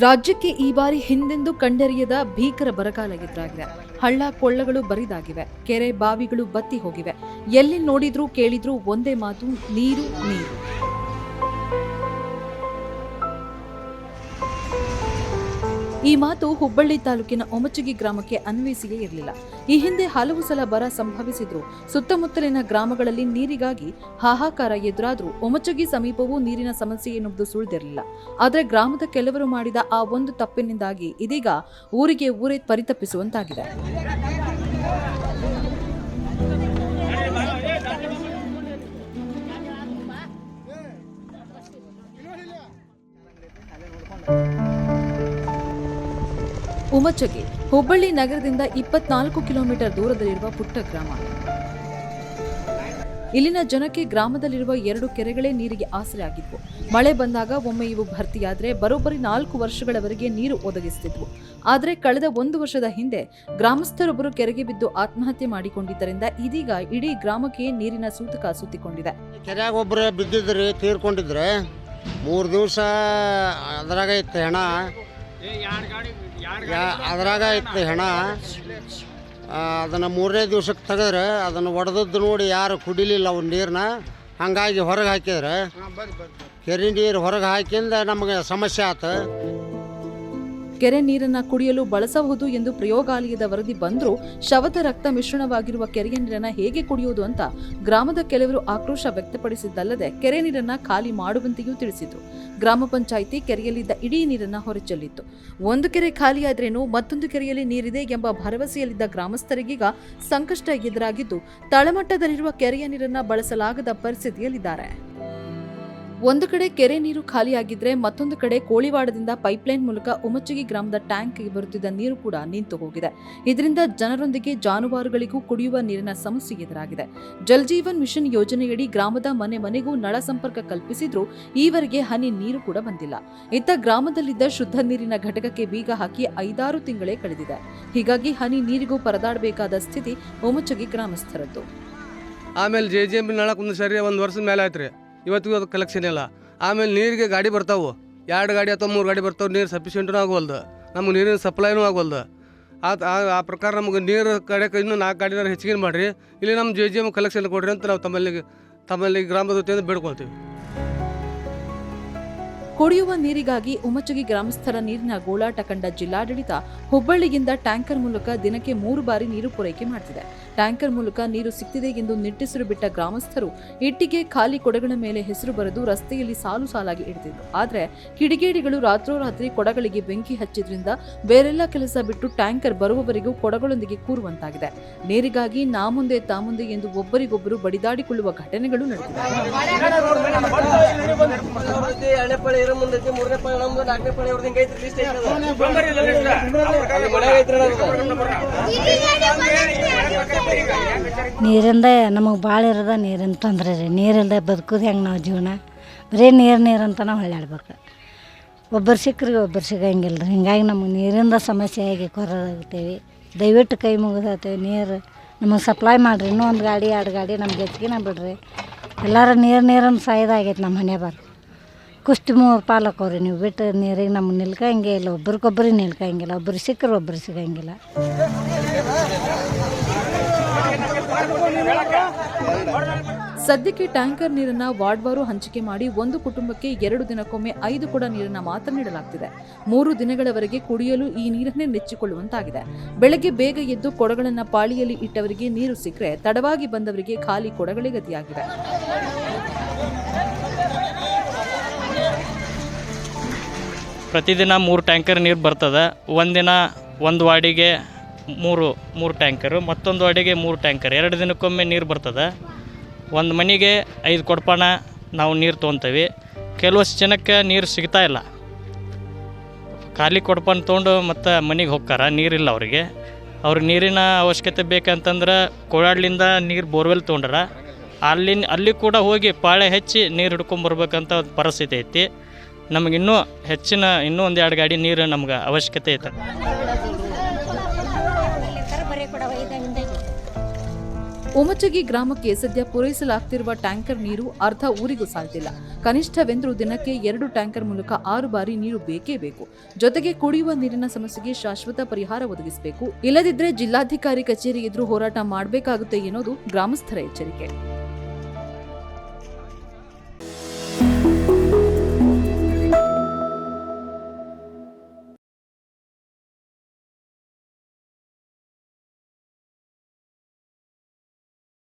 ರಾಜ್ಯಕ್ಕೆ ಈ ಬಾರಿ ಹಿಂದೆಂದೂ ಕಂಡರಿಯದ ಭೀಕರ ಬರಗಾಲ ಎದುರಾಗಿದೆ. ಹಳ್ಳ ಕೊಳ್ಳಗಳು ಬರಿದಾಗಿವೆ. ಕೆರೆ ಬಾವಿಗಳು ಬತ್ತಿ ಹೋಗಿವೆ. ಎಲ್ಲಿ ನೋಡಿದ್ರೂ ಕೇಳಿದ್ರೂ ಒಂದೇ ಮಾತು, ನೀರು ನೀರು. ಈ ಮಾತು ಹುಬ್ಬಳ್ಳಿ ತಾಲೂಕಿನ ಒಮಚುಗಿ ಗ್ರಾಮಕ್ಕೆ ಅನ್ವಯಿಸಿಯೇ ಇರಲಿಲ್ಲ. ಈ ಹಿಂದೆ ಹಲವು ಸಲ ಬರ ಸಂಭವಿಸಿದ್ರು ಸುತ್ತಮುತ್ತಲಿನ ಗ್ರಾಮಗಳಲ್ಲಿ ನೀರಿಗಾಗಿ ಹಾಹಾಕಾರ ಎದುರಾದ್ರೂ ಒಮಚುಗಿ ಸಮೀಪವೂ ನೀರಿನ ಸಮಸ್ಯೆ ಎನ್ನುವುದು ಸುಳಿದಿರಲಿಲ್ಲ. ಆದರೆ ಗ್ರಾಮದ ಕೆಲವರು ಮಾಡಿದ ಆ ಒಂದು ತಪ್ಪಿನಿಂದಾಗಿ ಇದೀಗ ಊರಿಗೆ ಊರೇ ಪರಿತಪ್ಪಿಸುವಂತಾಗಿದೆ ಉಮಚಗಿ ಹುಬ್ಬಳ್ಳಿ ನಗರದಿಂದ ಇಪ್ಪತ್ನಾಲ್ಕು ಕಿಲೋಮೀಟರ್ ದೂರದಲ್ಲಿರುವ ಪುಟ್ಟ ಗ್ರಾಮ. ಇಲ್ಲಿನ ಜನಕ್ಕೆ ಗ್ರಾಮದಲ್ಲಿರುವ ಎರಡು ಕೆರೆಗಳೇ ನೀರಿಗೆ ಆಸರೆ ಆಗಿದ್ವು. ಮಳೆ ಬಂದಾಗ ಒಮ್ಮೆ ಇವು ಭರ್ತಿಯಾದ್ರೆ ಬರೋಬ್ಬರಿ ನಾಲ್ಕು ವರ್ಷಗಳವರೆಗೆ ನೀರು ಒದಗಿಸುತ್ತಿದ್ವು ಆದರೆ ಕಳೆದ ಒಂದು ವರ್ಷದ ಹಿಂದೆ ಗ್ರಾಮಸ್ಥರೊಬ್ಬರು ಕೆರೆಗೆ ಬಿದ್ದು ಆತ್ಮಹತ್ಯೆ ಮಾಡಿಕೊಂಡಿದ್ದರಿಂದ ಇದೀಗ ಇಡೀ ಗ್ರಾಮಕ್ಕೆ ನೀರಿನ ಸೂತಕ ಸುತ್ತಿಕೊಂಡಿದೆ. ಕೆರೆಯಾಗ ಒಬ್ಬರು ಬಿದ್ದಿದ್ರಿ ತೀರ್ಕೊಂಡಿದ್ರೆ ಮೂರು ದಿವಸ ಅದ್ರಾಗ ಇತ್ತು ಹೆಣ ಯಾ- ಅದ್ರಾಗ ಇತ್ತು ಹೆಣ. ಅದನ್ನು ಮೂರನೇ ದಿವ್ಸಕ್ಕೆ ತೆಗೆದ್ರೆ ಅದನ್ನು ಒಡೆದದ್ದು ನೋಡಿ ಯಾರು ಕುಡಿಲಿಲ್ಲ ಅವ್ನ ನೀರನ್ನ ಹಂಗಾಗಿ ಹೊರಗೆ ಹಾಕಿದ್ರೆ ಕೆರೆ ನೀರು ಹೊರಗೆ ಹಾಕಿಂದ ನಮಗೆ ಸಮಸ್ಯೆ ಆತು. ಕೆರೆ ನೀರನ್ನ ಕುಡಿಯಲು ಬಳಸಬಹುದು ಎಂದು ಪ್ರಯೋಗಾಲಯದ ವರದಿ ಬಂದರೂ ಶವದ ರಕ್ತ ಮಿಶ್ರಣವಾಗಿರುವ ಕೆರೆಯ ನೀರನ್ನ ಹೇಗೆ ಕುಡಿಯುವುದು ಅಂತ ಗ್ರಾಮದ ಕೆಲವರು ಆಕ್ರೋಶ ವ್ಯಕ್ತಪಡಿಸಿದ್ದಲ್ಲದೆ ಕೆರೆ ನೀರನ್ನ ಖಾಲಿ ಮಾಡುವಂತೆಯೂ ತಿಳಿಸಿತು ಗ್ರಾಮ ಪಂಚಾಯಿತಿ ಕೆರೆಯಲ್ಲಿದ್ದ ಇಡೀ ನೀರನ್ನ ಹೊರಚೆಲ್ಲಿತ್ತು. ಒಂದು ಕೆರೆ ಖಾಲಿಯಾದ್ರೇನು ಮತ್ತೊಂದು ಕೆರೆಯಲ್ಲಿ ನೀರಿದೆ ಎಂಬ ಭರವಸೆಯಲ್ಲಿದ್ದ ಗ್ರಾಮಸ್ಥರಿಗೀಗ ಸಂಕಷ್ಟ ಎದುರಾಗಿದ್ದು, ತಳಮಟ್ಟದಲ್ಲಿರುವ ಕೆರೆಯ ನೀರನ್ನ ಬಳಸಲಾಗದ ಪರಿಸ್ಥಿತಿಯಲ್ಲಿದ್ದಾರೆ. ಒಂದು ಕಡೆ ಕೆರೆ ನೀರು ಖಾಲಿಯಾಗಿದ್ರೆ ಮತ್ತೊಂದು ಕಡೆ ಕೋಳಿವಾಡದಿಂದ ಪೈಪ್ಲೈನ್ ಮೂಲಕ ಉಮಚಗಿ ಗ್ರಾಮದ ಟ್ಯಾಂಕ್ಗೆ ಬರುತ್ತಿದ್ದ ನೀರು ಕೂಡ ನಿಂತು ಹೋಗಿದೆ. ಇದರಿಂದ ಜನರೊಂದಿಗೆ ಜಾನುವಾರುಗಳಿಗೂ ಕುಡಿಯುವ ನೀರಿನ ಸಮಸ್ಯೆ ಎದುರಾಗಿದೆ. ಜಲ್ ಜೀವನ್ ಮಿಷನ್ ಯೋಜನೆಯಡಿ ಗ್ರಾಮದ ಮನೆ ಮನೆಗೂ ನಳ ಸಂಪರ್ಕ ಕಲ್ಪಿಸಿದ್ರೂ ಈವರೆಗೆ ಹನಿ ನೀರು ಕೂಡ ಬಂದಿಲ್ಲ. ಇತ್ತ ಗ್ರಾಮದಲ್ಲಿದ್ದ ಶುದ್ಧ ನೀರಿನ ಘಟಕಕ್ಕೆ ಬೀಗ ಹಾಕಿ ಐದಾರು ತಿಂಗಳೇ ಕಳೆದಿದೆ. ಹೀಗಾಗಿ ಹನಿ ನೀರಿಗೂ ಪರದಾಡಬೇಕಾದ ಸ್ಥಿತಿ ಉಮಚಗಿ ಗ್ರಾಮಸ್ಥರದ್ದು. ಆಮೇಲೆ ಜೆ ಜೆ ಎಂ ನಳಕ್ಕೆ ಒಂದು ಸರಿ ಒಂದು ವರ್ಷದ ಮೇಲೆ ಆಯ್ತು ರೀ. ಇವತ್ತಿಗೂ ಅದು ಕಲೆಕ್ಷನ್ ಇಲ್ಲ. ಆಮೇಲೆ ನೀರಿಗೆ ಗಾಡಿ ಬರ್ತಾವೆ. ಎರಡು ಗಾಡಿ ಅಥವಾ ಮೂರು ಗಾಡಿ ಬರ್ತಾವೆ, ನೀರು ಸಫಿಷಿಯೆಂಟೂ ಆಗೋಲ್ದು ನಮ್ಗೆ ನೀರಿನ ಸಪ್ಲೈನೂ ಆಗವಲ್ದು. ಆ ಆ- ಆ ಪ್ರಕಾರ ನಮ್ಗೆ ನೀರು ಕಡೆ ಇನ್ನೂ ನಾಲ್ಕು ಗಾಡಿನ ಹೆಚ್ಚಿಗೆ ಮಾಡಿರಿ. ಇಲ್ಲಿ ನಮ್ಮ ಜೆ ಜಿ ಎಂ ಕಲೆಕ್ಷನ್ ಕೊಡ್ರಿ ಅಂತ ನಾವು ತಮ್ಮಲ್ಲಿ ತಮ್ಮಲ್ಲಿ ಗ್ರಾಮದ ವತಿಯಿಂದ ಬೇಡ್ಕೊಳ್ತೀವಿ. ಕುಡಿಯುವ ನೀರಿಗಾಗಿ ಉಮಚಗಿ ಗ್ರಾಮಸ್ಥರ ನೀರಿನ ಗೋಳಾಟ ಕಂಡ ಜಿಲ್ಲಾಡಳಿತ ಹುಬ್ಬಳ್ಳಿಯಿಂದ ಟ್ಯಾಂಕರ್ ಮೂಲಕ ದಿನಕ್ಕೆ ಮೂರು ಬಾರಿ ನೀರು ಪೂರೈಕೆ ಮಾಡುತ್ತಿದೆ ಟ್ಯಾಂಕರ್ ಮೂಲಕ ನೀರು ಸಿಕ್ತಿದೆ ಎಂದು ನಿಟ್ಟಿಸಿರು ಬಿಟ್ಟ ಗ್ರಾಮಸ್ಥರು ಇಟ್ಟಿಗೆ ಖಾಲಿ ಕೊಡಗಳ ಮೇಲೆ ಹೆಸರು ಬರೆದು ರಸ್ತೆಯಲ್ಲಿ ಸಾಲು ಸಾಲಾಗಿ ಇಡ್ತಿದ್ರು ಆದರೆ ಕಿಡಿಗೇಡಿಗಳು ರಾತ್ರೋರಾತ್ರಿ ಕೊಡಗಳಿಗೆ ಬೆಂಕಿ ಹಚ್ಚಿದ್ರಿಂದ ಬೇರೆಲ್ಲ ಕೆಲಸ ಬಿಟ್ಟು ಟ್ಯಾಂಕರ್ ಬರುವವರೆಗೂ ಕೊಡಗಳೊಂದಿಗೆ ಕೂರುವಂತಾಗಿದೆ. ನೀರಿಗಾಗಿ ನಾ ಮುಂದೆ ತಾ ಮುಂದೆ ಎಂದು ಒಬ್ಬರಿಗೊಬ್ಬರು ಬಡಿದಾಡಿಕೊಳ್ಳುವ ಘಟನೆಗಳು ನಡೆದಿವೆ. ಮುಂದೈತಿ ಮೂರನೇ ಪಳಿ ನಮ್ದು ನಾಲ್ಕನೇ ಪಳಿ ಅವ್ರದ್ದು ಲಿಸ್ಟ್ ಐತಿ ನೀರಿಂದ ನಮಗೆ ಭಾಳ ಇರೋದ ನೀರಿನ ತೊಂದರೆ ರೀ. ನೀರಿಲ್ಲದೆ ಬದುಕೋದು ಹೆಂಗೆ ನಾವು ಜೀವನ? ಬರೀ ನೀರು ನೀರು ಅಂತ ನಾವು ಹೊಳ್ಳಾಡ್ಬೇಕು ಒಬ್ಬರು ಸಿಕ್ಕರಿಗೆ ಒಬ್ಬರು ಸಿಗಂಗಿಲ್ಲ ರೀ ಹಿಂಗಾಗಿ ನಮಗೆ ನೀರಿಂದ ಸಮಸ್ಯೆ ಆಗಿ ಕೊರದಾಗ್ತೀವಿ. ದಯವಿಟ್ಟು ಕೈ ಮುಗಿದಾಗ್ತೇವೆ. ನೀರು ನಮಗೆ ಸಪ್ಲೈ ಮಾಡಿರಿ. ಇನ್ನೂ ಒಂದು ಗಾಡಿ ಎರಡು ಗಾಡಿ ನಮ್ಗೆ ಹೆಚ್ಚಿಗೆನ ಬಿಡ್ರಿ. ಎಲ್ಲರೂ ನೀರು ನೀರನ್ನು ಸಾಯ್ದಾಗೈತೆ ನಮ್ಮ ಮನೆ ಬಾರ ಕುಷ್ಟಿ ಮೂರು ಪಾಲಕವ್ರಿ ನೀವು ಬಿಟ್ಟು ನೀರಿಗೆ ನಮ್ಗೆ ನಿಲ್ಕಂಗೆ ಇಲ್ಲ ಒಬ್ರಿಗೊಬ್ರಿಗೆ ನಿಲ್ಕಂಗಿಲ್ಲ, ಒಬ್ರು ಸಿಕ್ಕರು ಒಬ್ರು ಸಿಗಂಗಿಲ್ಲ. ಸದ್ಯಕ್ಕೆ ಟ್ಯಾಂಕರ್ ನೀರನ್ನ ವಾರ್ಡ್ವಾರು ಹಂಚಿಕೆ ಮಾಡಿ ಒಂದು ಕುಟುಂಬಕ್ಕೆ ಎರಡು ದಿನಕ್ಕೊಮ್ಮೆ ಐದು ಕೊಡ ನೀರನ್ನ ಮಾತ್ರ ನೀಡಲಾಗ್ತಿದೆ. ಮೂರು ದಿನಗಳವರೆಗೆ ಕುಡಿಯಲು ಈ ನೀರನ್ನೇ ನೆಚ್ಚಿಕೊಳ್ಳುವಂತಾಗಿದೆ. ಬೆಳಗ್ಗೆ ಬೇಗ ಎದ್ದು ಕೊಡಗಳನ್ನ ಪಾಳಿಯಲ್ಲಿ ಇಟ್ಟವರಿಗೆ ನೀರು ಸಿಕ್ಕರೆ, ತಡವಾಗಿ ಬಂದವರಿಗೆ ಖಾಲಿ ಕೊಡಗಳೇ ಗತಿಯಾಗಿವೆ ಪ್ರತಿದಿನ ಮೂರು ಟ್ಯಾಂಕರ್ ನೀರು ಬರ್ತದೆ. ಒಂದಿನ ಒಂದು ವಾಡಿಗೆ ಮೂರು ಮೂರು ಟ್ಯಾಂಕರು, ಮತ್ತೊಂದು ವಾಡಿಗೆ ಮೂರು ಟ್ಯಾಂಕರ್. ಎರಡು ದಿನಕ್ಕೊಮ್ಮೆ ನೀರು ಬರ್ತದೆ. ಒಂದು ಮನೆಗೆ ಐದು ಕೊಡಪಾನ ನಾವು ನೀರು ತೊಗೊತೀವಿ. ಕೆಲವಷ್ಟು ಜನಕ್ಕೆ ನೀರು ಸಿಗ್ತಾ ಇಲ್ಲ. ಖಾಲಿ ಕೊಡಪಾನ ತೊಗೊಂಡು ಮತ್ತು ಮನೆಗೆ ಹೋಗ್ತಾರ, ನೀರಿಲ್ಲ ಅವರಿಗೆ. ಅವ್ರಿಗೆ ನೀರಿನ ಅವಶ್ಯಕತೆ ಬೇಕಂತಂದ್ರೆ ಕೋಳಾಡ್ಲಿಂದ ನೀರು ಬೋರ್ವೆಲ್ ತೊಗೊಂಡ್ರ. ಅಲ್ಲಿ ಅಲ್ಲಿ ಕೂಡ ಹೋಗಿ ಪಾಳೆ ಹೆಚ್ಚಿ ನೀರು ಹಿಡ್ಕೊಂಬರ್ಬೇಕಂತ ಒಂದು ಪರಿಸ್ಥಿತಿ ಐತಿ. ನಮಗೆ ಇನ್ನೂ ಹೆಚ್ಚಿನ ಇನ್ನೂ ಒಂದು ಎರಡು ಗಾಡಿ ನೀರು ನಮ್ಗೆ ಅವಶ್ಯಕತೆ ಐತೆ. ಉಮಚಗಿ ಗ್ರಾಮಕ್ಕೆ ಸದ್ಯ ಪೂರೈಸಲಾಗ್ತಿರುವ ಟ್ಯಾಂಕರ್ ನೀರು ಅರ್ಧ ಊರಿಗೂ ಸಾಲ್ತಿಲ್ಲ. ಕನಿಷ್ಠವೆಂದರೂ ದಿನಕ್ಕೆ ಎರಡು ಟ್ಯಾಂಕರ್ ಮೂಲಕ ಆರು ಬಾರಿ ನೀರು ಬೇಕೇ ಬೇಕು. ಜೊತೆಗೆ ಕುಡಿಯುವ ನೀರಿನ ಸಮಸ್ಯೆಗೆ ಶಾಶ್ವತ ಪರಿಹಾರ ಒದಗಿಸಬೇಕು. ಇಲ್ಲದಿದ್ದರೆ ಜಿಲ್ಲಾಧಿಕಾರಿ ಕಚೇರಿ ಎದುರು ಹೋರಾಟ ಮಾಡಬೇಕಾಗುತ್ತೆ ಎನ್ನುವುದು ಗ್ರಾಮಸ್ಥರ ಎಚ್ಚರಿಕೆ.